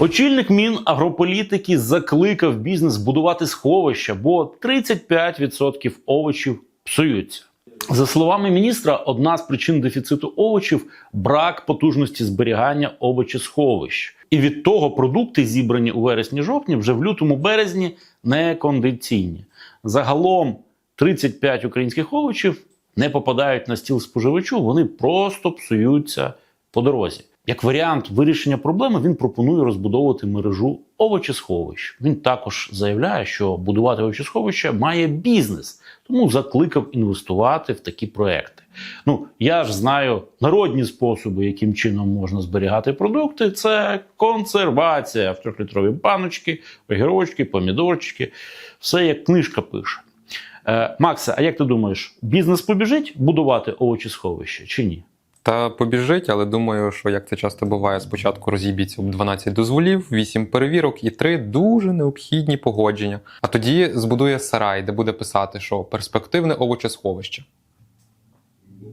Очільник Мінагрополітики закликав бізнес будувати сховища, бо 35% овочів псуються. За словами міністра, одна з причин дефіциту овочів брак потужності зберігання овочесховищ. І від того продукти, зібрані у вересні-жовтні, вже в лютому березні не кондиційні. Загалом 35 українських овочів не попадають на стіл споживачу, вони просто псуються по дорозі. Як варіант вирішення проблеми, він пропонує розбудовувати мережу овочесховищ. Він також заявляє, що будувати овочесховища має бізнес, тому закликав інвестувати в такі проекти. Ну я ж знаю народні способи, яким чином можна зберігати продукти. Це консервація в трьохлітрові баночки, огірочки, помідорчики. Все як книжка пише. Е, Макса, а як ти думаєш, бізнес побіжить будувати овочесховище чи ні? Та побіжить, але думаю, що як це часто буває, спочатку розіб'ється об 12 дозволів, 8 перевірок і 3 дуже необхідні погодження. А тоді збудує сарай, де буде писати, що перспективне овочесховище.